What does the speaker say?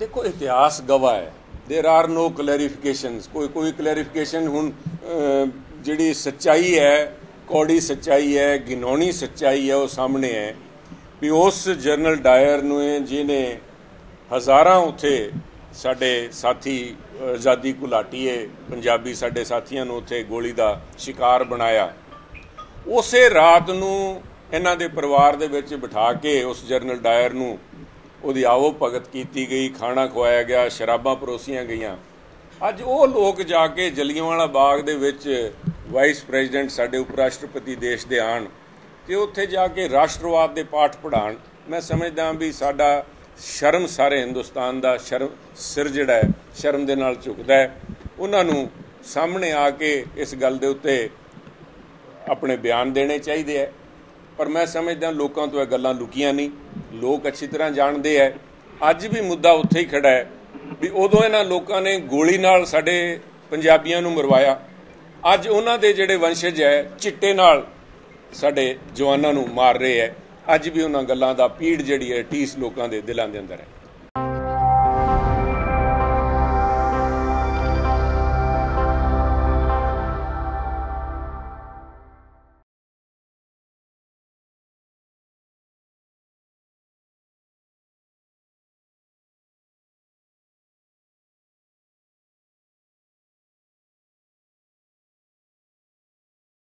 ਦੇਖੋ ਇਤਿਹਾਸ ਗਵਾਹ ਹੈ देयर आर नो ਕਲੈਰੀਫਿਕੇਸ਼ਨਸ ਕੋਈ ਕੋਈ ਕਲੈਰੀਫਿਕੇਸ਼ਨ ਹੁਣ ਅਹ, ਜਿਹੜੀ ਸੱਚਾਈ ਹੈ ਕੌੜੀ ਸੱਚਾਈ ਹੈ ਗਿਨੌਣੀ ਸੱਚਾਈ ਹੈ ਉਹ ਸਾਹਮਣੇ ਹੈ ਵੀ ਉਸ ਜਨਰਲ ਡਾਇਰ ਨੂੰ ਇਹ ਜਿਹਨੇ ਹਜ਼ਾਰਾਂ ਉੱਥੇ ਸਾਡੇ ਸਾਥੀ ਅਹ, ਆਜ਼ਾਦੀ ਘੁਲਾਟੀਏ ਪੰਜਾਬੀ ਸਾਡੇ ਸਾਥੀਆਂ ਨੂੰ ਉੱਥੇ ਗੋਲੀ ਦਾ ਸ਼ਿਕਾਰ ਬਣਾਇਆ ਉਸੇ ਰਾਤ ਨੂੰ ਇਹਨਾਂ ਦੇ ਪਰਿਵਾਰ ਦੇ ਵਿੱਚ ਬਿਠਾ ਕੇ ਉਸ ਜਨਰਲ ਡਾਇਰ ਨੂੰ ਉਹਦੀ ਆਵੋ ਭਗਤ ਕੀਤੀ ਗਈ, ਖਾਣਾ ਖਵਾਇਆ ਗਿਆ, ਸ਼ਰਾਬਾਂ ਪਰੋਸੀਆਂ ਗਈਆਂ। ਅੱਜ ਉਹ ਲੋਕ ਜਾ ਕੇ ਜਲੀਆਂਵਾਲਾ ਬਾਗ ਦੇ ਵਿੱਚ ਵਾਈਸ ਪ੍ਰੈਜ਼ੀਡੈਂਟ ਸਾਡੇ ਉਪ ਰਾਸ਼ਟਰਪਤੀ ਦੇਸ਼ ਦੇ ਆਣ ਤੇ ਉੱਥੇ ਜਾ ਕੇ ਰਾਸ਼ਟਰਵਾਦ ਦੇ ਪਾਠ ਪੜਾਣ ਮੈਂ ਸਮਝਦਾ ਵੀ ਸਾਡਾ ਸ਼ਰਮ ਸਾਰੇ ਹਿੰਦੁਸਤਾਨ ਦਾ ਸ਼ਰਮ ਸਿਰ ਜਿਹੜਾ ਹੈ, ਸ਼ਰਮ ਦੇ ਨਾਲ ਝੁਕਦਾ ਹੈ। ਉਹਨਾਂ ਨੂੰ ਸਾਹਮਣੇ ਆ ਕੇ ਇਸ ਗੱਲ ਦੇ ਉੱਤੇ ਆਪਣੇ ਬਿਆਨ ਦੇਣੇ ਚਾਹੀਦੇ ਹੈ। ਪਰ ਮੈਂ ਸਮਝਦਾ ਲੋਕਾਂ ਤੋਂ ਇਹ ਗੱਲਾਂ ਲੁਕੀਆਂ ਨਹੀਂ। ਲੋਕ ਅੱਛੀ ਤਰ੍ਹਾਂ ਜਾਣਦੇ ਹੈ ਅੱਜ ਵੀ ਮੁੱਦਾ ਉੱਥੇ ਹੀ ਖੜਾ ਹੈ ਵੀ ਉਦੋਂ ਇਹਨਾਂ ਲੋਕਾਂ ਨੇ ਗੋਲੀ ਨਾਲ ਸਾਡੇ ਪੰਜਾਬੀਆਂ ਨੂੰ ਮਰਵਾਇਆ। ਅੱਜ ਉਹਨਾਂ ਦੇ ਜਿਹੜੇ ਵੰਸ਼ਜ ਹੈ ਚਿੱਟੇ ਨਾਲ ਸਾਡੇ ਜਵਾਨਾਂ ਨੂੰ ਮਾਰ ਰਹੇ ਹੈ ਅੱਜ ਵੀ ਉਹਨਾਂ ਗੱਲਾਂ ਦਾ ਪੀੜ ਜਿਹੜੀ ਹੈ ਟੀਸ ਲੋਕਾਂ ਦੇ ਦਿਲਾਂ ਦੇ ਅੰਦਰ ਹੈ